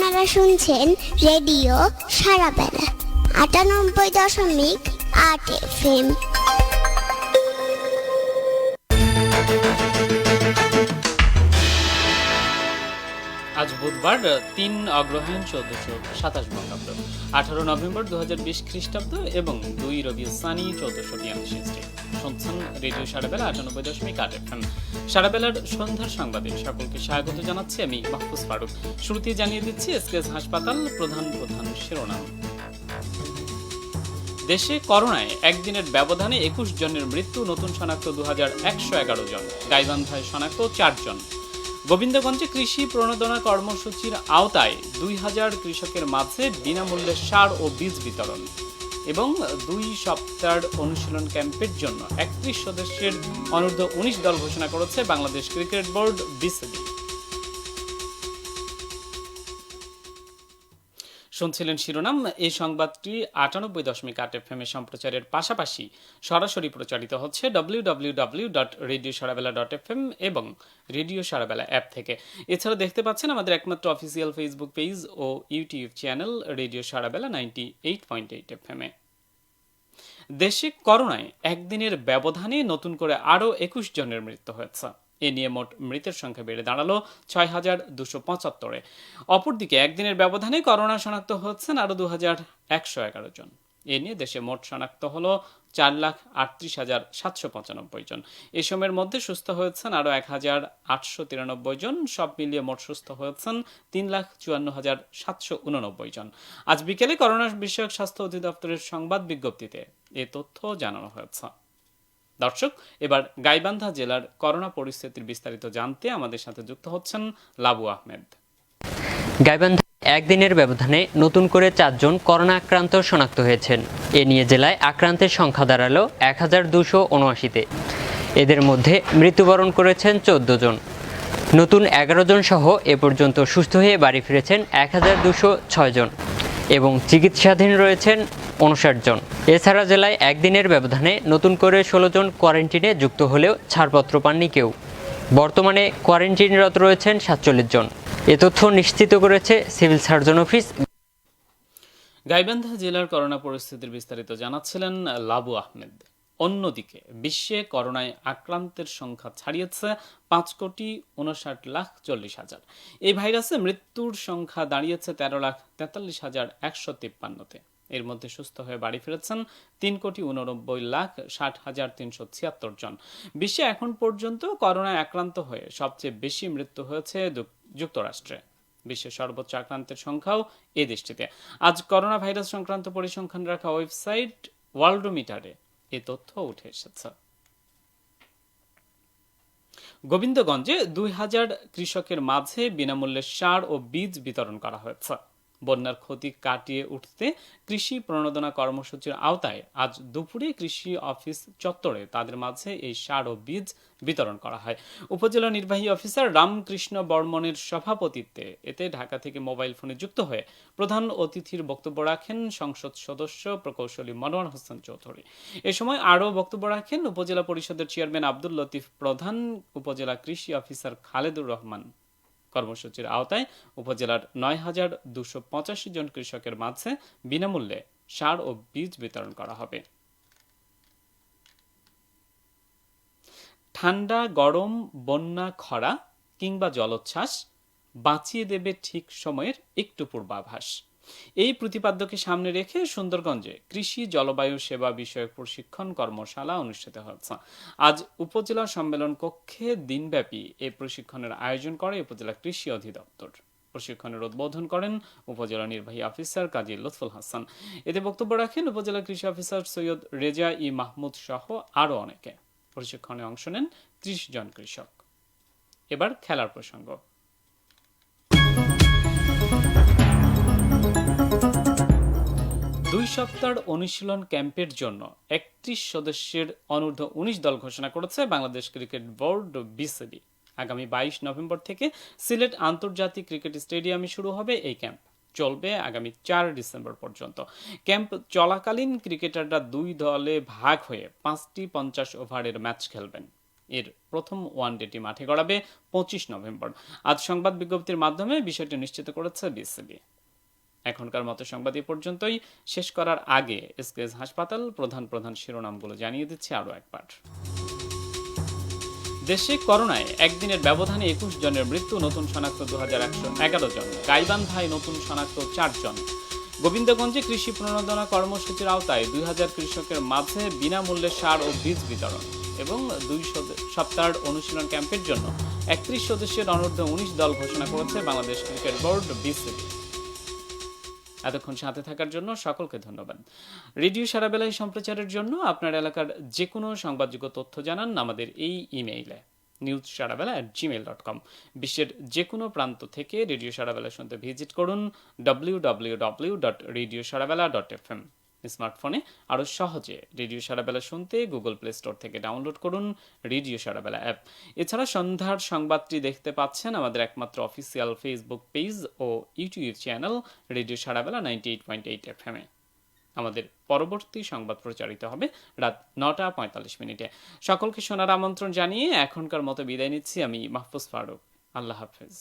আপনারা শুনছেন রেডিও সারা বেলা আটানব্বই দশমিক আট এফএম। বুধবার তিন অগ্রহায়ণ চৌদ্দশো সাতাশ বঙ্গাব্দ। আঠারো নভেম্বর দু হাজার বিশ খ্রিস্টাব্দ এবং দুই রবি সানি চৌদ্দশো বিয়াল্লিশ শুনছেন রেডিও সারাবেলা আটানব্বই দশমিক আট এফএম সারাবেলার সন্ধ্যার সংবাদে সকলকে স্বাগত জানাচ্ছি আমি মাহফুজ ফারুক। শুরুতেই জানিয়ে দিচ্ছি, এসকেএস হাসপাতাল প্রধান প্রধান শিরোনাম। দেশে করোনায় একদিনের ব্যবধানে একুশ জনের মৃত্যু, নতুন শনাক্ত দু হাজার একশো এগারো জন। গাইবান্ধায় শনাক্ত চারজন। গোবিন্দগঞ্জে কৃষি প্রণোদনা কর্মসূচির আওতায় দুই হাজার কৃষকের মাঝে বিনামূল্যে সার ও বীজ বিতরণ এবং দুই সপ্তাহের অনুশীলন ক্যাম্পের জন্য একত্রিশ সদস্যের অনূর্ধ্ব উনিশ দল ঘোষণা করেছে বাংলাদেশ ক্রিকেট বোর্ড বিসিবি। শুনছিলেন শিরোনাম। এই সংবাদটি আটানব্বই দশমিক আট এফ এম সম্প্রচারের পাশাপাশি সরাসরি প্রচারিত হচ্ছে W W W dot radio Sarabela dot F M এবং রেডিও সারাবেলা অ্যাপ থেকে। এছাড়া দেখতে পাচ্ছেন আমাদের একমাত্র অফিসিয়াল ফেসবুক পেজ ও YouTube channel radio Sarabela ninety eight point eight F M এ। দেশে করোনায় একদিনের ব্যবধানে নতুন করে আরও একুশ জনের মৃত্যু হয়েছে। এ নিয়ে মোট মৃতের সংখ্যা বেড়ে দাঁড়াল ছয় হাজার দুশো পঁচাত্তরে। অপরদিকে একদিনের ব্যবধানে করোনা শনাক্ত হচ্ছেন আরও দু হাজার একশো এগারো জন। এ নিয়ে দেশে মোট শনাক্ত হলো চার লাখ আটত্রিশ হাজার সাতশো পঁচানব্বই জন। এ সময়ের মধ্যে সুস্থ হয়েছেন আরও এক হাজার আটশো তিরানব্বই জন। সব মিলিয়ে মোট সুস্থ হয়েছেন তিন লাখ চুয়ান্ন হাজার সাতশো উননব্বই জন। আজ বিকেলে করোনা বিষয়ক স্বাস্থ্য অধিদপ্তরের সংবাদ বিজ্ঞপ্তিতে এ তথ্য জানানো হয়েছে। দর্শক, এবার গাইবান্ধা জেলার করোনা পরিস্থিতির বিস্তারিত জানতে আমাদের সাথে যুক্ত হচ্ছেন লাবু আহমেদ। গাইবান্ধা একদিনের ব্যবধানে নতুন করে চারজন করোনা আক্রান্ত শনাক্ত হয়েছেন। এ নিয়ে জেলায় আক্রান্তের সংখ্যা দাঁড়াল এক হাজার দুশো উনআশিতে। এদের মধ্যে মৃত্যুবরণ করেছেন চোদ্দ জন নতুন এগারো জন সহ এ পর্যন্ত সুস্থ হয়ে বাড়ি ফিরেছেন এক হাজার দুশো ছয় জন এবং চিকিৎসাধীন রয়েছেন উনষাট জন। এছাড়া জেলায় একদিনের ব্যবধানে নতুন করে ষোলো জন কোয়ারেন্টিনে যুক্ত হলেও ছাড়পত্র পাননি কেউ। বর্তমানে কোয়ারেন্টিনরত রয়েছেন সাতচল্লিশ জন। এ তথ্য নিশ্চিত করেছে সিভিল সার্জন অফিস। গাইবান্ধা জেলার করোনা পরিস্থিতির বিস্তারিত জানাচ্ছিলেন লাবু আহমেদ। অন্যদিকে, বিশ্বে করোনায় আক্রান্তের সংখ্যা ছাড়িয়েছে পাঁচ কোটি উনষাট লাখ চল্লিশ হাজার। এই ভাইরাসে মৃত্যুর সংখ্যা দাঁড়িয়েছে তেরো লাখ তেতাল্লিশ হাজার একশো তিপ্পান্নতে। এর মধ্যে সুস্থ হয়ে বাড়ি ফিরেছেন তিন কোটি উননব্বই লাখ ষাট হাজার তিনশো ছিয়াত্তর জন। বিশ্বে এখন পর্যন্ত করোনায় আক্রান্ত হয়ে সবচেয়ে বেশি মৃত্যু হয়েছে যুক্তরাষ্ট্রে। বিশ্বের সর্বোচ্চ আক্রান্তের সংখ্যাও এ দেশটিতে আজ করোনা ভাইরাস সংক্রান্ত পরিসংখ্যান রাখা ওয়েবসাইট ওয়ার্ল্ডোমিটারে এ তথ্য উঠে এসেছে। গোবিন্দগঞ্জে দুই হাজার কৃষকের মাঝে বিনামূল্যে সার ও বীজ বিতরণ করা হয়েছে। বন্যার ক্ষতি কাটিয়ে উঠতে কৃষি প্রণোদনা কর্মসূচির আওতায় আজ দুপুরে কৃষি অফিস চত্বরে তাদের মাঝে এই সার ও বীজ বিতরণ করা হয়। উপজেলা নির্বাহী অফিসার রামকৃষ্ণ বর্মনের সভাপতিত্বে এতে ঢাকা থেকে মোবাইল ফোনে যুক্ত হয়ে প্রধান অতিথির বক্তব্য রাখেন সংসদ সদস্য প্রকৌশলী মনোয়ার হোসেন চৌধুরী। এ সময় আরও বক্তব্য রাখেন উপজেলা পরিষদের চেয়ারম্যান আব্দুল লতিফ, প্রধান উপজেলা কৃষি অফিসার খালেদুর রহমান। কর্মসূচির আওতায় উপজেলার নয় হাজার দুশো পঁচাশি জন কৃষকের মাঝে বিনামূল্যে সার ও বীজ বিতরণ করা হবে। ঠান্ডা, গরম, বন্যা, খরা কিংবা জলোচ্ছ্বাস বাঁচিয়ে দেবে ঠিক সময়ের একটু পূর্বাভাস। এই প্রতিপাদ্যকে সামনে রেখে সুন্দরগঞ্জে কৃষি জলবায়ু সেবা বিষয়ক প্রশিক্ষণ কর্মশালা অনুষ্ঠিত হচ্ছে। আজ উপজেলা সম্মেলন কক্ষে দিনব্যাপী এই প্রশিক্ষণের আয়োজন করে উপজেলা কৃষি অধিদপ্তর। প্রশিক্ষণের উদ্বোধন করেন উপজেলা নির্বাহী অফিসার কাজী লুৎফুল হাসান। এতে বক্তব্য রাখেন উপজেলা কৃষি অফিসার সৈয়দ রেজা ই মাহমুদ সহ আরও অনেকে। প্রশিক্ষণে অংশ নেন ত্রিশ জন কৃষক। এবার খেলার প্রসঙ্গ। দুই সপ্তাহের অনুশীলন ক্যাম্পের জন্য একত্রিশ সদস্যের অনূর্ধ্ব উনিশ দল ঘোষণা করেছে বাংলাদেশ ক্রিকেট বোর্ড বিসিবি আগামী বাইশ নভেম্বর থেকে সিলেট আন্তর্জাতিক ক্রিকেট স্টেডিয়ামে শুরু হবে এই ক্যাম্প। চলবে আগামী চার ডিসেম্বর পর্যন্ত। ক্যাম্প চলাকালীন ক্রিকেটাররা দুই দলে ভাগ হয়ে পাঁচটি পঞ্চাশ ওভারের ম্যাচ খেলবেন। এর প্রথম ওয়ান ওয়ানডেটি মাঠে গড়াবে পঁচিশ নভেম্বর। আজ সংবাদ বিজ্ঞপ্তির মাধ্যমে বিষয়টি নিশ্চিত করেছে বিসিবি এখনকার মতো সংবাদ এ পর্যন্তই। শেষ করার আগে এসকেএস হাসপাতাল প্রধান প্রধান শিরোনামগুলো জানিয়ে দিচ্ছে আরও একবার দেশে করোনায় একদিনের ব্যবধানে একুশ জনের মৃত্যু, নতুন শনাক্ত দু হাজার একশো এগারো জন। গাইবান্ধায় নতুন শনাক্ত চারজন গোবিন্দগঞ্জে কৃষি প্রণোদনা কর্মসূচির আওতায় দুই হাজার কৃষকের মাঝে বিনামূল্যে সার ও বীজ বিতরণ এবং দুই সপ্তাহের অনুশীলন ক্যাম্পের জন্য একত্রিশ সদস্যের অনূর্ধ্ব উনিশ দল ঘোষণা করেছে বাংলাদেশ ক্রিকেট বোর্ড, বিসিবি। এতক্ষণ সাথে থাকার জন্য সকলকে ধন্যবাদ। রেডিও সারাবেলায় সম্প্রচারের জন্য আপনার এলাকার যে কোনো সংবাদযোগ্য তথ্য জানান আমাদের এই ইমেইলে news Sarabela at Gmail dot com বিশ্বের যে কোনো প্রান্ত থেকে রেডিও সারাবেলা শুনতে ভিজিট করুন W W W dot radio Sarabela dot F M স্মার্টফোনে আরও সহজে। রেডিও সারাবেলা শুনতে গুগল প্লে স্টোর থেকে ডাউনলোড করুন রেডিও সারাবেলা অ্যাপ। এছাড়া সন্ধ্যার সংবাদটি দেখতে পাচ্ছেন আমাদের একমাত্র অফিসিয়াল ফেসবুক পেজ ও YouTube channel radio Sarabela ninety eight point eight F এমে আমাদের পরবর্তী সংবাদ প্রচারিত হবে রাত নটা পঁয়তাল্লিশ মিনিটে। সকলকে শোনার আমন্ত্রণ জানিয়ে এখনকার মতো বিদায় নিচ্ছি আমি মাহফুজ ফারুক। আল্লাহ হাফেজ।